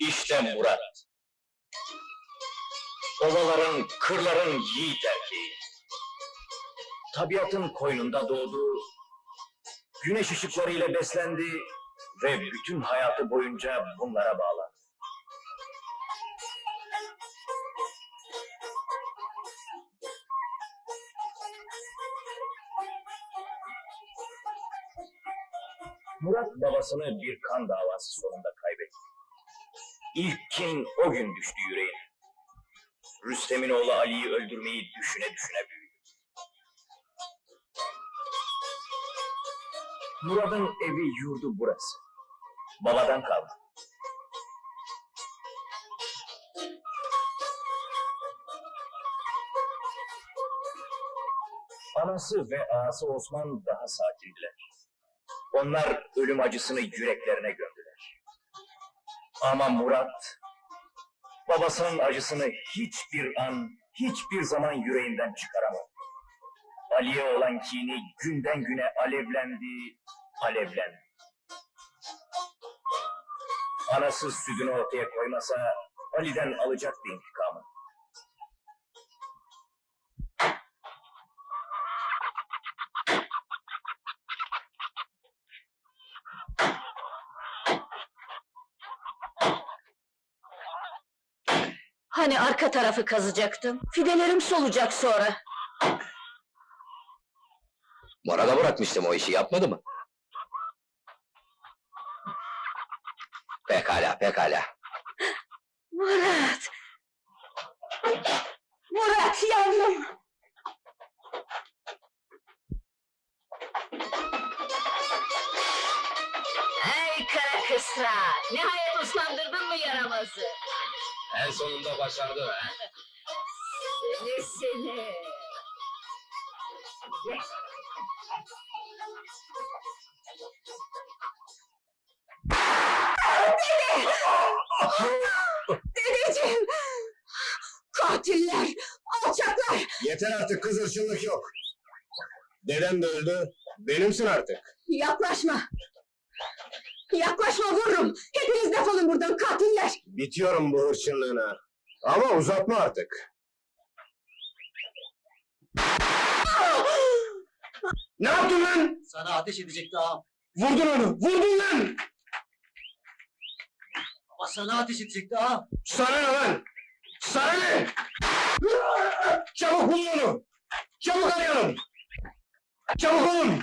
İşte Murat. Ovaların, kırların yiğit erkeği. Tabiatın koynunda doğdu, güneş ışıklarıyla beslendi ve bütün hayatı boyunca bunlara bağlandı. Murat babasını bir kan davası sonunda kaybetti. İlk kin o gün düştü yüreğine. Rüstem'in oğlu Ali'yi öldürmeyi düşüne düşüne büyüdü. Murat'ın evi yurdu burası. Babadan kaldı. Anası ve ağası Osman daha sakindiler. Onlar ölüm acısını yüreklerine gömdüler. Ama Murat, babasının acısını hiçbir an, hiçbir zaman yüreğinden çıkaramadı. Ali'ye olan kini günden güne alevlendi, alevlendi. Anası sütünü ortaya koymasa Ali'den alacaktı intikamı. Hani arka tarafı kazacaktım? Fidelerim solacak sonra. Murat'a bırakmıştım o işi yapmadı mı? Pekala, pekala. Murat! Murat yavrum! Ey kara kısra! Nihayet uslandırdın mı yaramazı? En sonunda başardı. Seni seni! Dedeciğim! Katiller! Alçaklar! Yeter artık kız hırçınlık yok. Dedem de öldü. Benimsin artık. Yaklaşma! Yaklaşma vururum! Hepiniz defolun buradan katiller! Bitiyorum bu hırçınlığına. Ama uzatma artık. Ne yaptın lan? Sana ateş edecekti ağam. Vurdun onu. Vurdun lan. Ama sana ateş edecekti ağam. Sana ne lan? Sana ne? Çabuk bulun onu. Çabuk arayalım. Çabuk olun.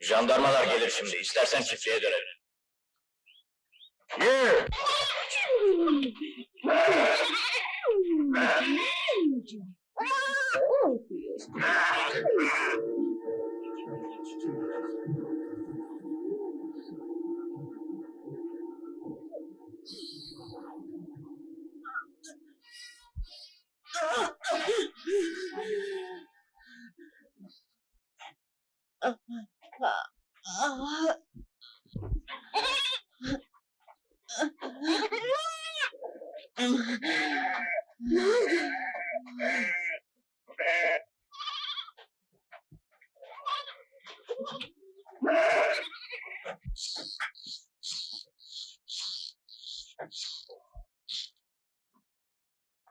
Jandarmalar gelir şimdi. İstersen çiftliğe dönelim.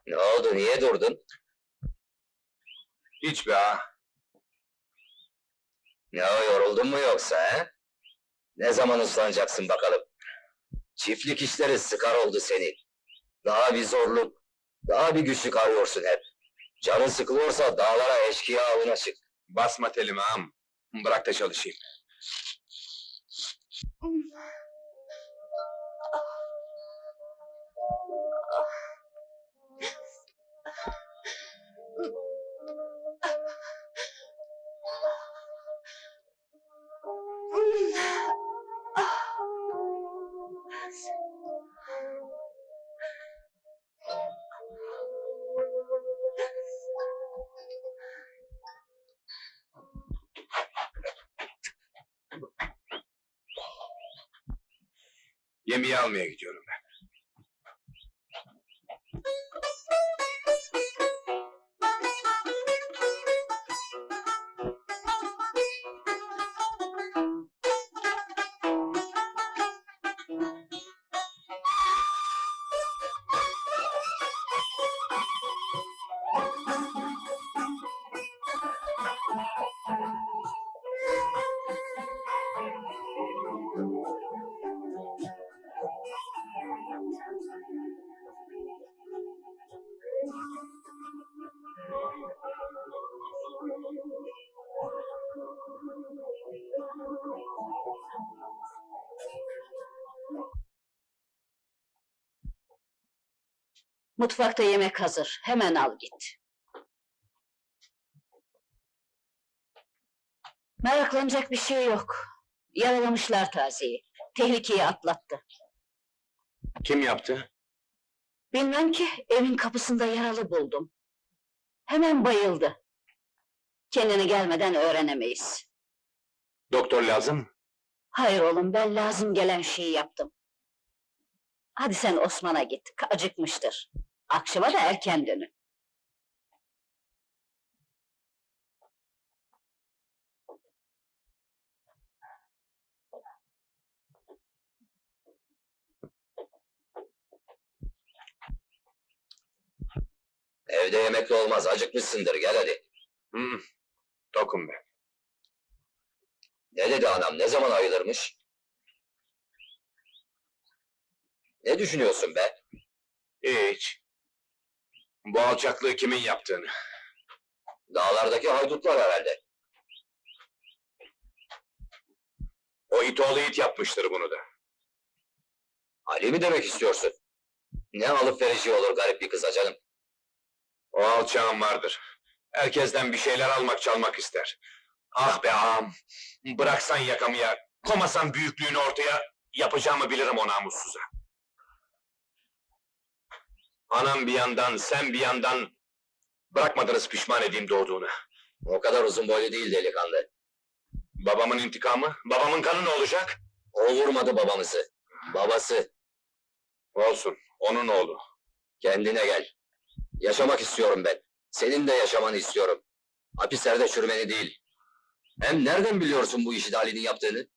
Ne oldu, niye durdun? Hiç be ha. Ne o yoruldun mu yoksa he? Ne zaman uslanacaksın bakalım? Çiftlik işleri sıkar oldu seni. Daha bir zorluk, daha bir güçlük arıyorsun hep. Canın sıkılıyorsa dağlara eşkıya avına çık. Basma telimi ağam. Bırak da çalışayım. Yemeği almaya gidiyorum Mutfakta yemek hazır. Hemen al git. Meraklanacak bir şey yok. Yaralamışlar taziyi. Tehlikeyi atlattı. Kim yaptı? Bilmem ki evin kapısında yaralı buldum. Hemen bayıldı. Kendine gelmeden öğrenemeyiz. Doktor lazım. Hayır oğlum ben lazım gelen şeyi yaptım. Hadi sen Osman'a git. Acıkmıştır. Akşama da erken dönün. Evde yemekle olmaz, acıkmışsındır, gel hadi. Hı, tokum ben. Ne dedi anam, ne zaman ayılırmış? Ne düşünüyorsun be? Hiç. Bu alçaklığı kimin yaptığını. Dağlardaki haydutlar herhalde. O it it yapmıştır bunu da. Ali mi demek istiyorsun? Ne alıp verişi olur garip bir kıza canım. O alçağın vardır. Herkesten bir şeyler almak çalmak ister. Ah be ağam! Bıraksan yakamı ya, komasan büyüklüğünü ortaya, yapacağımı bilirim o namussuza. Anam bir yandan, sen bir yandan... Bırakmadınız pişman edeyim doğduğuna. O kadar uzun boylu değil delikanlı. Babamın intikamı, babamın kanı ne olacak? O vurmadı babamızı. Babası. Olsun, onun oğlu. Kendine gel. Yaşamak istiyorum ben. Senin de yaşamanı istiyorum. Hapislerde çürümeni değil. Hem nereden biliyorsun bu işi de Ali'nin yaptığını?